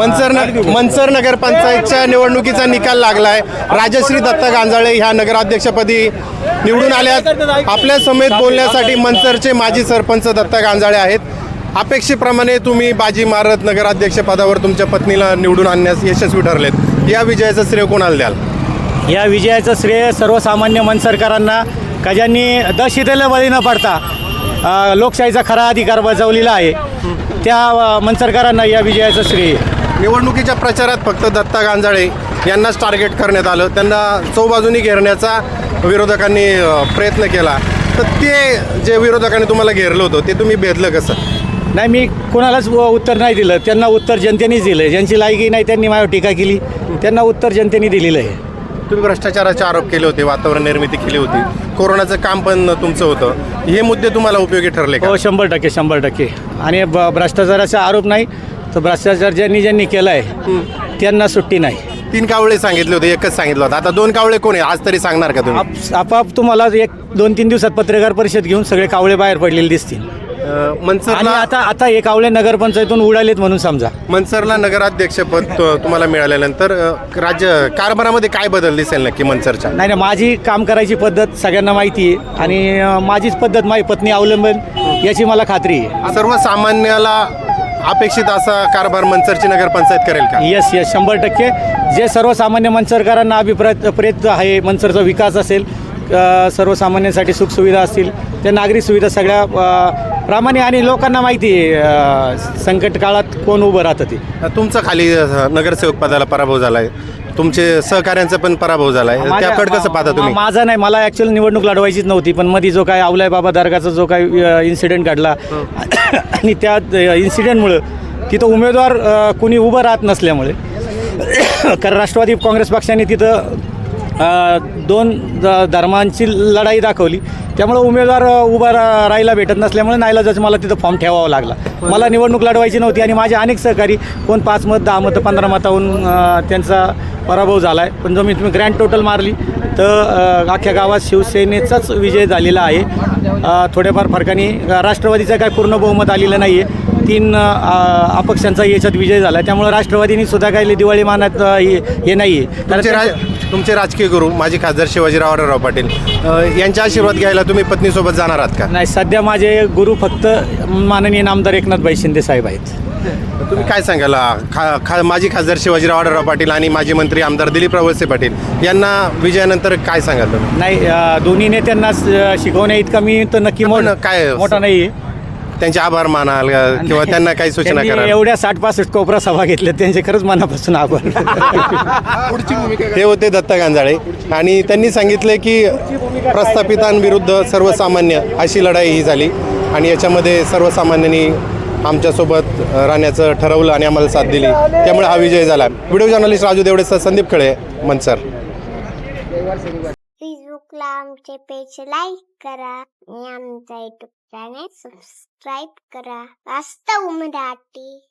मनसर मनसर नगर पंचायतच्या निवडणुकीचा निकाल लागलाय. राजश्री दत्ता गांजाळे ह्या नगराध्यक्षपदी निवडून आल्यात आपल्या समेत बोलण्यासाठी मनसरचे माजी सरपंच दत्ता गांजाळे आहेत. अपेक्षेप्रमाणे तुम्ही बाजी मारत नगराध्यक्ष पदावर तुमच्या पत्नीला निवडून आणण्यास यशस्वी ठरलेत. या विजयाचं श्रेय कोणाला द्याल? या विजयाचं श्रेय सर्वसामान्य मनसरकरांना. का ज्यांनी दशितेला बळी न पडता लोकशाहीचा खरा अधिकार बजावलेला आहे त्या मनसरकरांना या विजयाचं श्रेय. आहे. निवडणुकीच्या प्रचारात फक्त दत्ता गांजाळे यांनाच टार्गेट करण्यात आलं. त्यांना चौबाजूनी घेरण्याचा विरोधकांनी प्रयत्न केला. तर ते जे विरोधकांनी तुम्हाला घेरलं होतं ते तुम्ही भेदलं कसं? नाही मी कोणालाच उत्तर नाही दिलं. त्यांना उत्तर जनतेनेच दिलं ज्यांची लायकी नाही त्यांनी माझ्यावर टीका केली. त्यांना उत्तर जनतेने दिलेलं आहे. तुम्ही भ्रष्टाचाराचे आरोप केले होते वातावरण निर्मिती केली होती. कोरोनाचं काम पण तुमचं होतं. हे मुद्दे तुम्हाला उपयोगी ठरले का? हो शंभर टक्के शंभर टक्के. आणि भ्रष्टाचाराचा आरोप नाही तर भ्रष्टाचार ज्यांनी ज्यांनी केला आहे त्यांना सुट्टी नाही. तीन कावळे सांगितले होते एकच सांगितलं होतं. आता दोन कावळे कोण आहे आज तरी सांगणार का तुम्ही? आप आपाप तुम्हाला एक दोन तीन दिवसात पत्रकार परिषद घेऊन सगळे कावळे बाहेर पडलेले दिसतील. अ, आणि मनसरला आता आता हे कावळे नगरपंचायतून उडालेत म्हणून समजा. मनसरला नगराध्यक्षपद तु- तुम्हाला मिळाल्यानंतर अ, राज्य कारभारामध्ये काय बदल दिसेल नक्की मनसरच्या? नाही नाही माझी काम करायची पद्धत सगळ्यांना माहिती आहे. आणि अं, माझीच पद्धत माझी पत्नी अवलंबन याची मला खात्री आहे. सर्वसामान्याला अपेक्षित असा कारभार मनसरची नगरपंचायत करेल का? येस येस शंभर टक्के. जे सर्वसामान्य मनसरकरांना अभिप्राय प्रेत आहे मनसरचा विकास असेल सर्वसामान्यांसाठी सुखसुविधा असतील त्या नागरिक सुविधा सगळ्या प्रामाणिक आणि लोकांना माहिती आहे संकट काळात कोण उभं राहतं ते. तुमचा खाली नगरसेवक पदाला पराभव झालाय. तुमचे सहकाऱ्यांचा पण पराभव झालाय. माझ्या- त्याकडे कसं पाहता तुम्ही? माझा नाही मला ॲक्च्युअली निवडणूक लढवायचीच नव्हती पण मध्ये जो काय आवलाय बाबा दर्गाचा जो काय इन्सिडेंट घडला आणि त्या इन्सिडेंटमुळं तिथं उमेदवार कुणी कोणी उभं राहत नसल्यामुळे कारण राष्ट्रवादी काँग्रेस पक्षाने तिथं दोन धर्मांची लढाई दाखवली. त्यामुळे उमेदवार उभा रा राहायला भेटत नसल्यामुळे नाईलाजाच मला तिथं फॉर्म ठेवावा लागला. मला निवडणूक लढवायची नव्हती आणि माझे अनेक सहकारी कोण पाच मत दहा मतं पंधरा मताहून त्यांचा पराभव झाला आहे पण जो मी तुम्ही ग्रँड टोटल मारली तर अख्ख्या गावात शिवसेनेचाच विजय झालेला आहे. थोड्याफार फरकाने राष्ट्रवादीचं काय पूर्ण बहुमत आलेलं नाही आहे तीन अपक्षांचा याच्यात विजय झाला. त्यामुळे राष्ट्रवादीने सुद्धा काही दिवाळी मानात हे हे नाही आहे तुमचे राज तुमचे राजकीय गुरु माजी खासदार शिवाजीराव आढळराव पाटील अ, यांचा आशीर्वाद घ्यायला तुम्ही पत्नीसोबत जाणार आहात का? नाही सध्या माझे गुरु फक्त माननीय नामदार एकनाथभाई शिंदे साहेब आहेत. तुम्ही काय सांगाल? खा खा माजी खासदार शिवाजीराव आढळराव पाटील आणि माजी मंत्री आमदार दिलीप वळसे पाटील यांना विजयानंतर काय सांगाल तुम्ही? नाही अ, दोन्ही नेत्यांना शिकवण्या इतका मी तर नक्की मोठ- काय- मोठा नाही त्यांचे आभार मानाल अ, किंवा त्यांना काही सूचना त्यांनी कराल? एवढ्या साठ पासष्ट कोपरा सभा घेतल्या त्यांचे खरंच मनापासून आभार. हे होते दत्ता गांजाळे. आणि त्यांनी सांगितले की प्रस्थापितांविरुद्ध सर्वसामान्य अशी लढाई ही झाली. आणि याच्यामध्ये सर्वसामान्यांनी आमच्यासोबत राहण्याचं ठरवलं आणि आम्हाला साथ दिली. त्यामुळे हा विजय झाला. व्हिडिओ जर्नलिस्ट राजू देवडेसह संदीप खळे मनसर. फेसबुकला आमचे पेज लाईक करा आणि आमचा युट्यूब चॅनेल सबस्क्राईब करा. वास्तव मराठी.